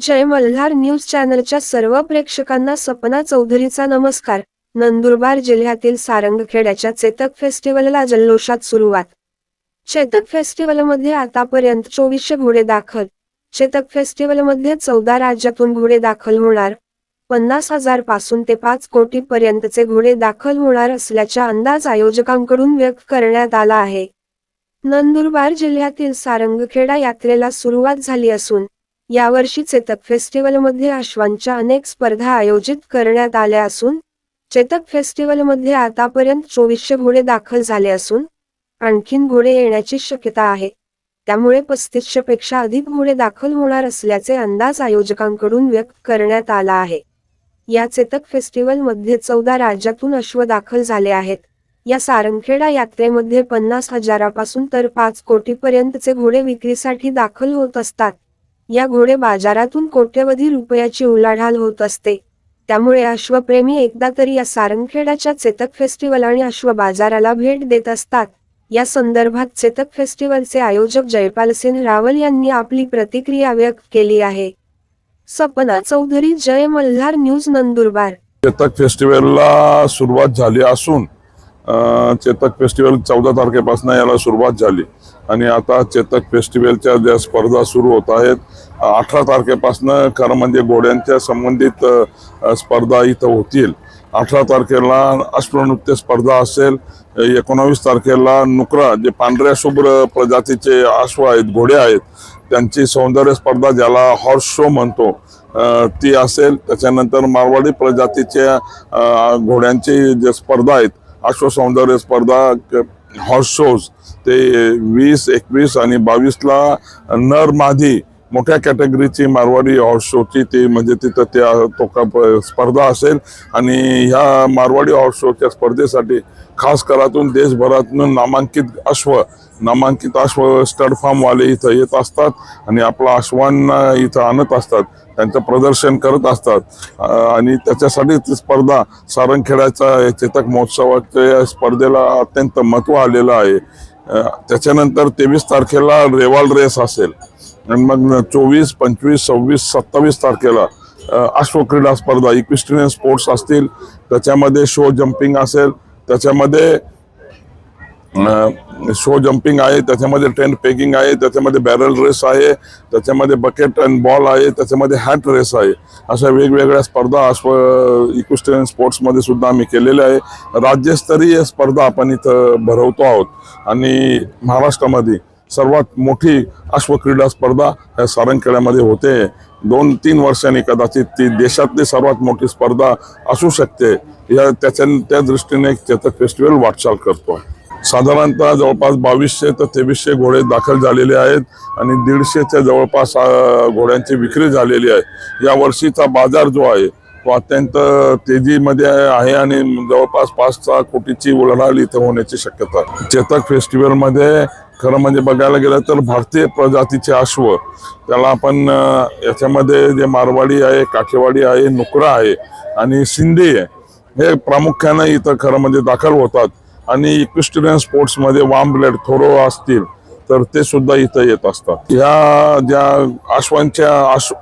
जय Malhar news चॅनलच्या सर्व प्रेक्षकांना सपना चौधरीचा नमस्कार. नंदुरबार जिल्ह्यातील सारंगखेड्याच्या चेतक फेस्टिवलला जल्लोषात सुरुवात. चेतक फेस्टिवलमध्ये आतापर्यंत चोवीसशे घोडे दाखल. चेतक फेस्टिवलमध्ये चौदा राज्यातून घोडे दाखल होणार. पन्नास हजारपासून ते पाच कोटी पर्यंतचे घोडे दाखल होणार असल्याचा अंदाज आयोजकांकडून व्यक्त करण्यात आला आहे. नंदुरबार जिल्ह्यातील सारंगखेडा यात्रेला सुरुवात झाली असून यावर्षी चेतक फेस्टिवलमध्ये अश्वांच्या अनेक स्पर्धा आयोजित करण्यात आल्या असून चेतक फेस्टिवलमध्ये आतापर्यंत चोवीसशे घोडे दाखल झाले असून आणखीन घोडे येण्याची शक्यता आहे. त्यामुळे पस्तीसशे पेक्षा अधिक घोडे दाखल होणार असल्याचे अंदाज आयोजकांकडून व्यक्त करण्यात आला आहे. या चेतक फेस्टिवलमध्ये चौदा राज्यातून अश्व दाखल झाले आहेत. या सारंगखेडा यात्रेमध्ये पन्नास हजारापासून तर पाच कोटीपर्यंतचे घोडे विक्रीसाठी दाखल होत असतात. या घोडे बाजारातून कोट्यवधी रुपयाची उलाढाल होत असते. त्यामुळे अश्वप्रेमी एकदा तरी या सारंगखेडाच्या चेतक फेस्टिवल आणि अश्व बाजाराला भेट देत असतात. या संदर्भात चेतक फेस्टिवलचे आयोजक जयपाल सिंह रावल यांनी आपली प्रतिक्रिया व्यक्त केली आहे. सपना चौधरी जय मल्हार न्यूज नंदुरबार. चेतक फेस्टिवलला सुरुवात झाली असून चेतक फेस्टिवल चौदा तारखेपासून याला सुरुवात झाली. आणि आता चेतक फेस्टिवलच्या ज्या स्पर्धा सुरू होत आहेत अठरा तारखेपासून खरं म्हणजे घोड्यांच्या संबंधित स्पर्धा इथं होतील. अठरा तारखेला अश्वनृत्य स्पर्धा असेल एकोणावीस तारखेला नुकरा जे पांढऱ्या शुभ्र प्रजातीचे अश्व आहेत घोडे आहेत त्यांची सौंदर्य स्पर्धा ज्याला हॉर्स शो म्हणतो ती असेल. त्याच्यानंतर मारवाडी प्रजातीच्या घोड्यांची जे स्पर्धा आहेत अश्वसौंदर्य स्पर्धा हॉर्स शोज ते वीस एकवीस आणि बावीसला नर मादी मोठ्या कॅटेगरीची मारवाडी हॉर्स शोची ती म्हणजे तिथं त्या तो का प- स्पर्धा असेल. आणि ह्या मारवाडी हॉर्स शोच्या स्पर्धेसाठी खास करातून देशभरातून नामांकित अश्व नामांकित अश्व स्टड फार्मवाले इथं येत असतात. आणि आपला अश्वांना इथं आणत असतात. त्यांचं प्रदर्शन करत असतात. आणि त्याच्यासाठी ती स्पर्धा सारंगखेड्याचा चेतक महोत्सवाच्या स्पर्धेला अत्यंत महत्त्व आलेलं आहे. त्याच्यानंतर तेवीस तारखेला रेवाल रेस असेल. आणि मग चोवीस पंचवीस सव्वीस सत्तावीस तारखेला अश्वक्रीडा स्पर्धा इक्विस्ट्रियन स्पोर्ट्स असतील. त्याच्यामध्ये शो जम्पिंग असेल. त्याच्यामध्ये शो जम्पिंग आहे. त्याच्यामध्ये टेंट पेकिंग आहे. त्याच्यामध्ये बॅरल रेस आहे. त्याच्यामध्ये बकेट अँड बॉल आहे. त्याच्यामध्ये हॅट रेस आहे. अशा वेगवेगळ्या स्पर्धा अश्व इक्विस्ट्रियन स्पोर्ट्समध्ये सुद्धा आम्ही केलेल्या आहे. राज्यस्तरीय स्पर्धा आपण इथं भरवतो आहोत. आणि महाराष्ट्रामध्ये सर्वात मोठी अश्वक्रीडा स्पर्धा ह्या सारंगखेड्यामध्ये होते. दोन तीन वर्षांनी कदाचित ती देशातली सर्वात मोठी स्पर्धा असू शकते. या त्याच्या त्या दृष्टीने चेतक फेस्टिवल वाटचाल करतो साधारणतः जवळपास बावीसशे ते तेवीसशे घोडे दाखल झालेले आहेत आणि दीडशेच्या जवळपास घोड्यांची विक्री झालेली आहे. या वर्षीचा बाजार जो आहे तो अत्यंत तेजीमध्ये आहे आणि जवळपास पाच सहा कोटीची उलाढाल इथं होण्याची शक्यता चेतक फेस्टिवलमध्ये खरं म्हणजे बघायला गेलं तर भारतीय प्रजातीचे अश्व त्याला आपण याच्यामध्ये जे मारवाडी आहे काठेवाडी आहे नुकरा आहे आणि सिंधी आहे हे प्रामुख्यानं इथं खरं म्हणजे दाखल होतात. आणि इक्विस्टरियन स्पोर्ट्समध्ये वाम ब्लेड थोरो असतील तर ते सुद्धा इथं येत असतात. ह्या ज्या अश्वांच्या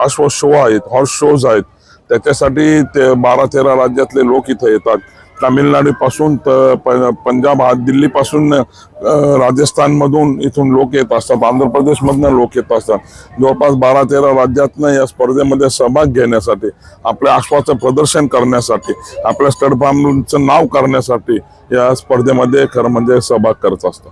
अश्व शो आहेत हॉर्स शोज आहेत त्याच्यासाठी ते बारा तेरा राज्यातले लोक इथं येतात. तामिळनाडूपासून तर प- पंजाब हा दिल्लीपासून राजस्थानमधून इथून लोक येत असतात. आंध्र प्रदेशमधनं लोक येत असतात. जवळपास बारा तेरा राज्यातनं या स्पर्धेमध्ये सहभाग घेण्यासाठी आपल्या आश्वाचं प्रदर्शन करण्यासाठी आपल्या स्टड फार्मचं नाव करण्यासाठी या स्पर्धेमध्ये खरं म्हणजे सहभाग करत असतात.